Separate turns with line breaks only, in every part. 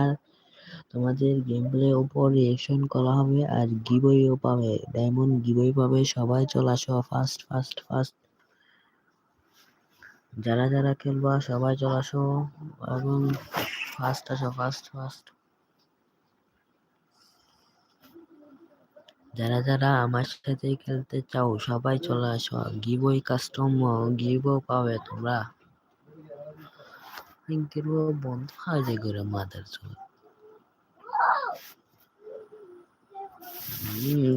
আর তোমাদের game play উপর reaction করা হবে আর গিভওয়েও পাবে। ডায়মন্ড গিভওয়ে পাবে, সবাই চলে আসো ফাস্ট ফাস্ট ফাস্ট যারা যারা খেলবা, সবাই চলে আসো এবং ফাস্ট আসো ফাস্ট ফাস্ট যারা যারা আমার সাথে খেলতে চাও, সবাই চলে আসো। গিভওয়ে কাস্টম গিভও পাবে তোমরা। গিভও বন্ধ হয় করে মাদার চল হুম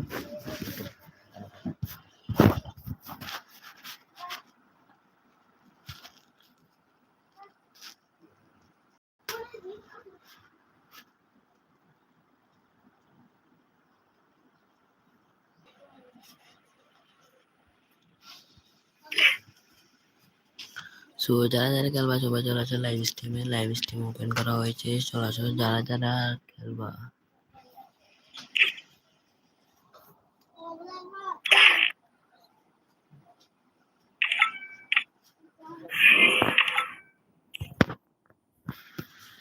সো যারা যারা খেলবা সবাই চলে আসো লাইভ স্ট্রিমে লাইভ স্ট্রিম ওপেন করা হয়েছে, চলে আসো। যারা যারা খেলবা।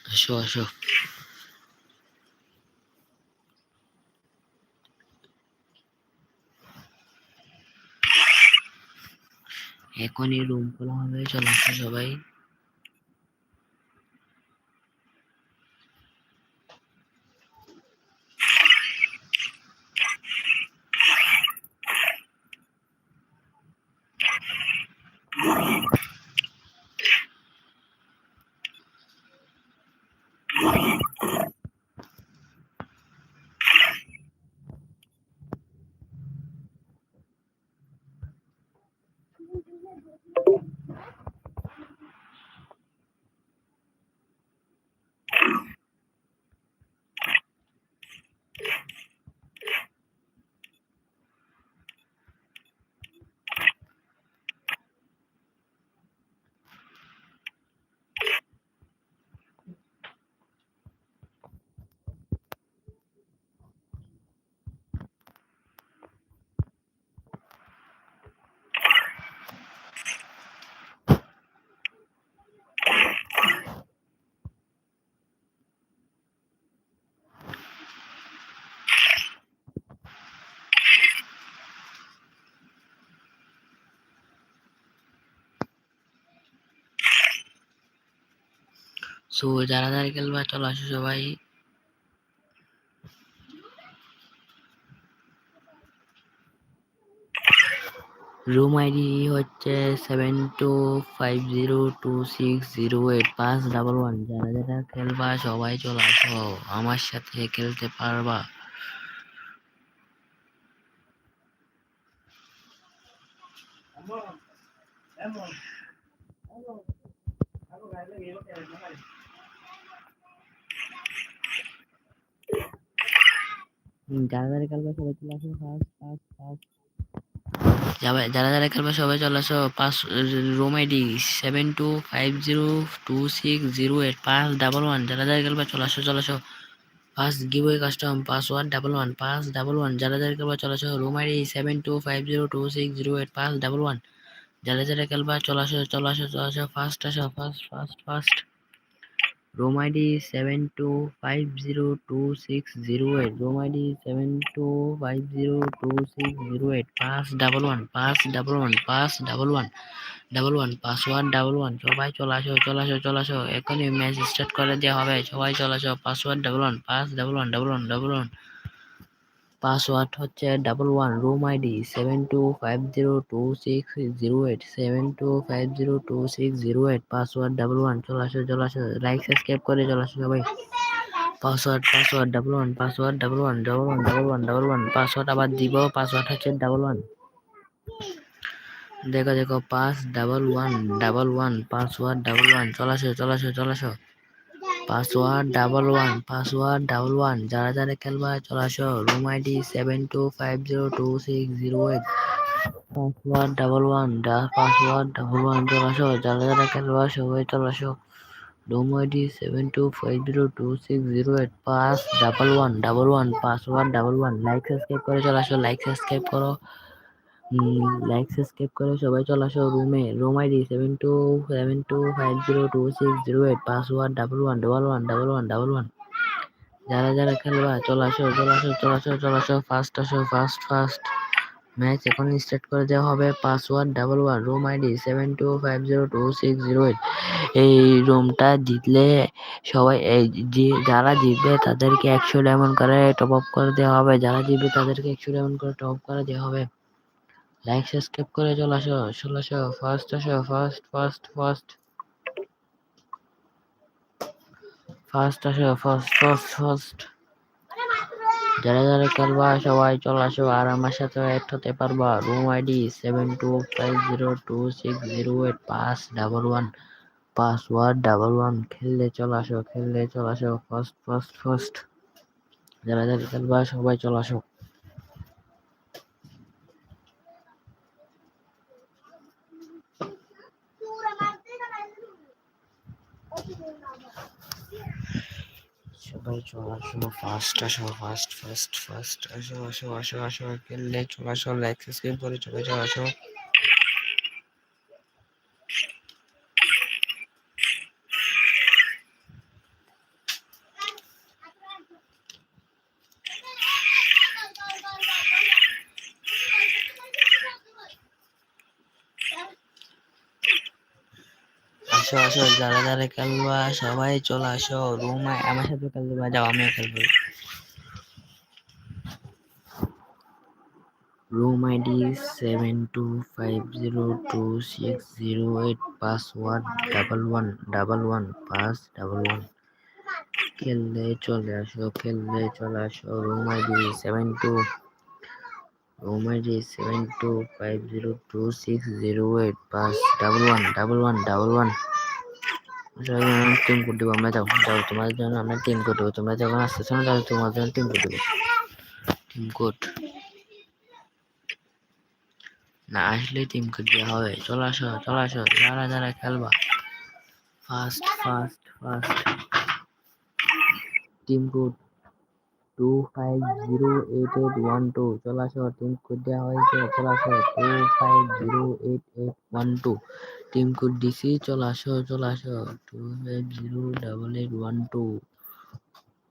আসো আসো। এখনই রুম খোলা হবে চলো সবাই যারা যারা খেলবা চলে আসো সবাই। রুম আইডি হচ্ছে seven two five zero two six zero eight পাঁচ ডাবল ওয়ান যারা যারা খেলবা সবাই চলে আসো। আমার সাথে খেলতে পারবা। হুম, যারা যারা খেলবা সবাই চলে আসো ফার্স্ট ফার্স্ট ফার্স্ট যারা যারা খেলবে সবাই চলে আসো পাঁচ room ID seven two five zero two six zero eight পাঁচ ডাবল ওয়ান যারা যারা খেলবে চলে আসো চলে আসো first giveaway custom password double one পাঁচ ডাবল ওয়ান যারা যারা খেলবে চলে আসো room ID seven two five zero two six zero eight পাঁচ ডাবল ওয়ান যারা যারা খেলবা চলে আসো চলে আসো চলে আসো ফার্স্ট আসো first first first room ID seven two five zero two six zero eight room ID seven two five zero two six zero eight পাঁচ ডাবল ওয়ান পাঁচ ডাবল ওয়ান পাঁচ double one double one password double one সবাই চলে আসো, চলে এখনই match start করে দেওয়া হবে। সবাই চলে পাসওয়ার্ড ডাবল ওয়ান পাঁচ double one double one double one password হচ্ছে double one room ID seven two five zero two six zero eight seven two five zero two six zero eight password double one চলে আসো চলে আসো like subscribe করে চলে আসো সবাই password password double one password double one double one double one double one password আবার দিব পাসওয়ার্ড হচ্ছে ডাবল ওয়ান দেখো দেখো pass double one double one password double one চলে আসো চলে আসো চলে আসো password double one, password double one. যারা যারা খেলবা, চলে আসো। Room ID seven two five zero two six zero eight. Password double one password double one, চলে আসো। যারা যারা খেলবা, সবাই চলে আসো। Room ID seven two five zero two six zero eight. পাঁচ double one double one, password double one. Like, subscribe করে চলে আসো। লাইক, সাবস্ক্রাইব করো। লাইক সাবস্ক্রাইব করে সবাই চলে আসো রুমে room ID seven two seven two five zero two six zero eight password double one double one double one double one যারা যারা খেলবা, চলে আসো চলে আসো চলে আসো চলে আসো ফার্স্ট আসো ফার্স্ট ফার্স্ট ম্যাচ এখন স্টার্ট করে দেওয়া হবে password double one room ID seven two five zero two six zero eight এই রুমটা জিতলে সবাই, এই যে যারা জিতবে তাদেরকে একশো ডায়মন্ড করে টপ আপ করে দেওয়া হবে। যারা জিতবে তাদেরকে একশো ডায়মন্ড করে টপ আপ করে দেওয়া হবে। লাইক সাবস্ক্রাইব করে চলে আসো। চলে আসো। ফার্স্ট আসো। ফার্স্ট ফার্স্ট ফার্স্ট ফার্স্ট আসো। ফার্স্ট ফার্স্ট ফার্স্ট যারা যারা খেলবা, সবাই চলে আসো আর আমার সাথে অ্যাড হতে পারবা। Room ID seven two five zero two six zero eight পাঁচ double one password double one খেললে চলে আসো, খেললে চলে আসো। ফার্স্ট ফার্স্ট ফার্স্ট যারা যারা খেলবা, সবাই চলে আসো। সবাই চলে আসো ফার্স্ট আসো ফার্স্ট ফার্স্ট ফার্স্ট আসো আসো আসো আসো খেললে চলে, আসো লাইক সাবস্ক্রাইব করে চলে চলে আসো। আসো যারা যারা খেলবা সবাই চলে আসো, রুমে আমার সাথে খেলবা, যাও, আমিও খেলব। Room ID seven two five zero two six zero eight, password double one double one পাঁচ ডাবল ওয়ান। খেললে চলে আসো খেললে চলে আসো, room ID seven two, room ID seven two five zero two six zero eight পাঁচ double one double one double one. Team code দেবো, আমরা যাও যাও তোমার জন্য আমরা টিম কোড দেবো। তোমরা যখন আসতেছো না তাহলে তোমার জন্য টিম কোড দেবো। টিম কোড না আসলে টিম কোড দেওয়া হবে। চলে আসো চলে আসো। যারা যারা খেলবা। First first first team code two five zero eight eight one two চলে টিম কোড দেওয়া হয়েছে, চলে two five zero eight eight one two team code চলে আসো, চলে two five zero double eight one two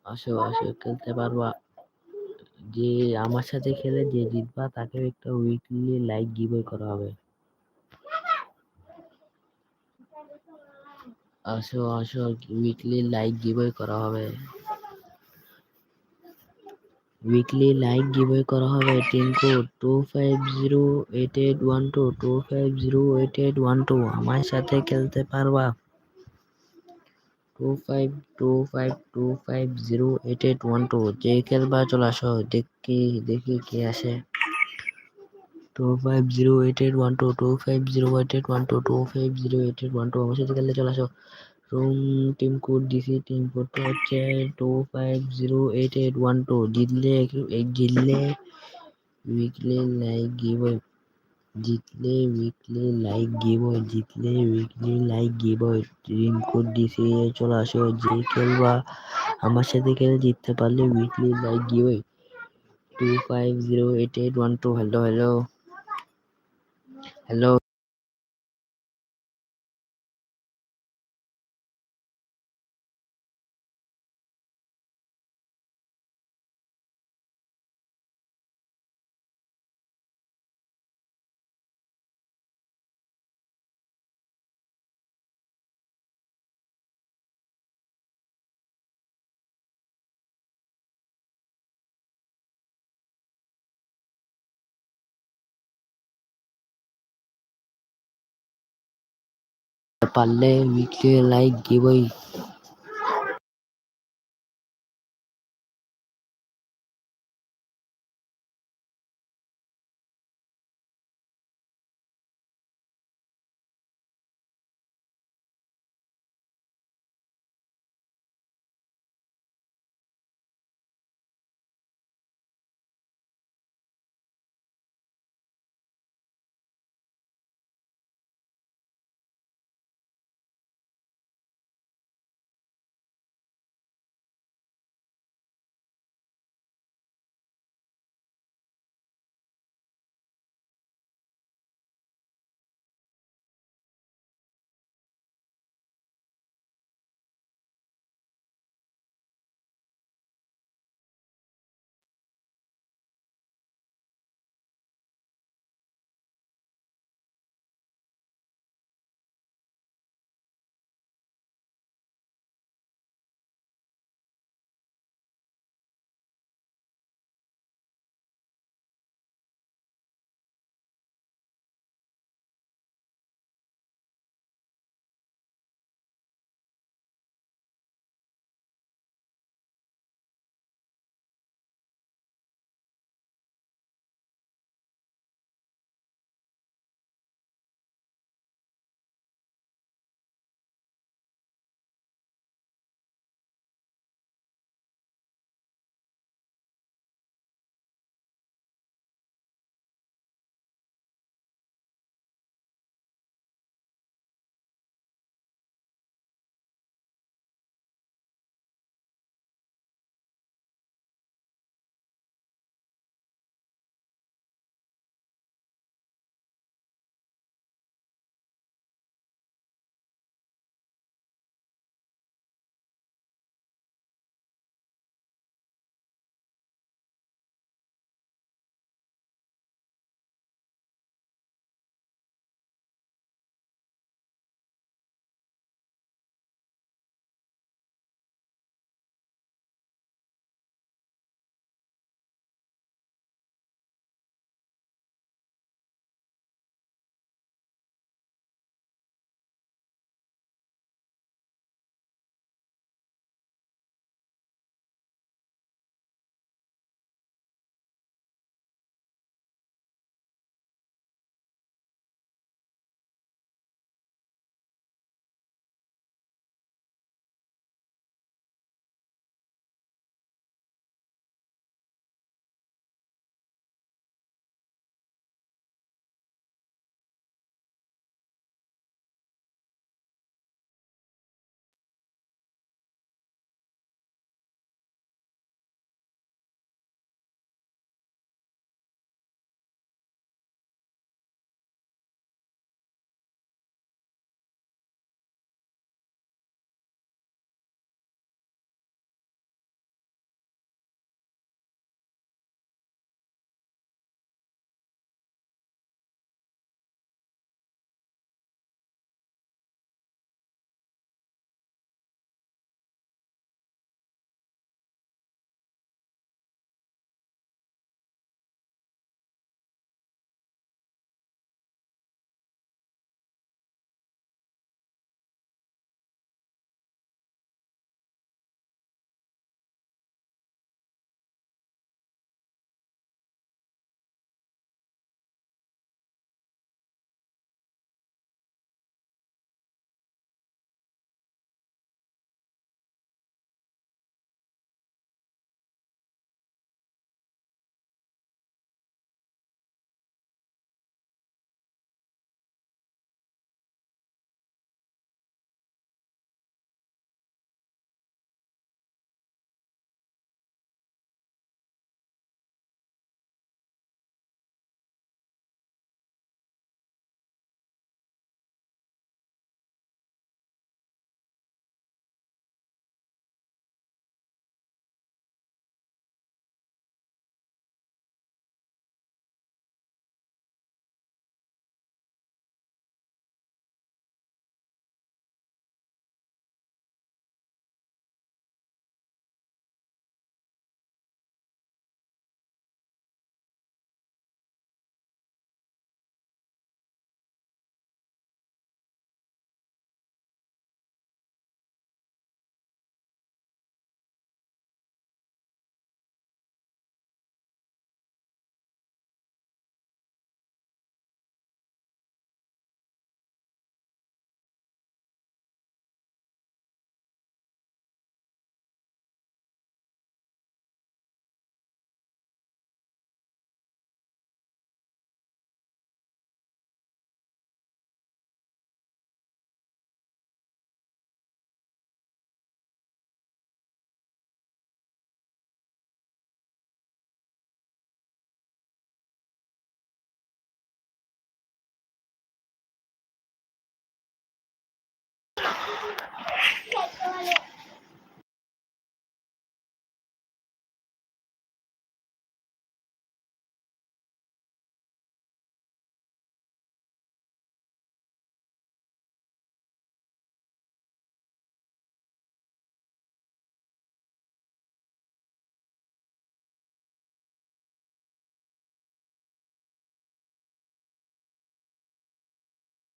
আসো আসো, খেলতে পারবা। যে আমার সাথে খেলে, যে জিতবা তাকে একটা উইকলি লাইক গিভওয়ে করা হবে। আসো আসো উইকলি লাইক গিভওয়ে করা হবে। উইকলি লাইক গিভওয়ে করা হবে team code two five zero eight eight one two two five zero eight eight one two আমার সাথে খেলতে পারবা? Two five two five two five zero eight eight one two যে খেলবা, চলে আসো। দেখি দেখি কে আসে। Two five zero eight eight one two two five zero eight eight one two two five zero eight eight one two আমার সাথে খেলতে চলে আসো। রুম টিম কোড দিছি টিম কোডটা হচ্ছে two five zero eight eight one two জিতলে জিতলে উইকলি লাইক গিভ জিতলে উইকলি লাইক গিভ জিতলে weekly like give team code দিছি চলে আসো, যে খেলবা, আমার সাথে খেলে জিততে পারলে weekly like give two five zero eight eight one two hello hello hello পারলে উইকলি লাইক গিভই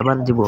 আবার দিব।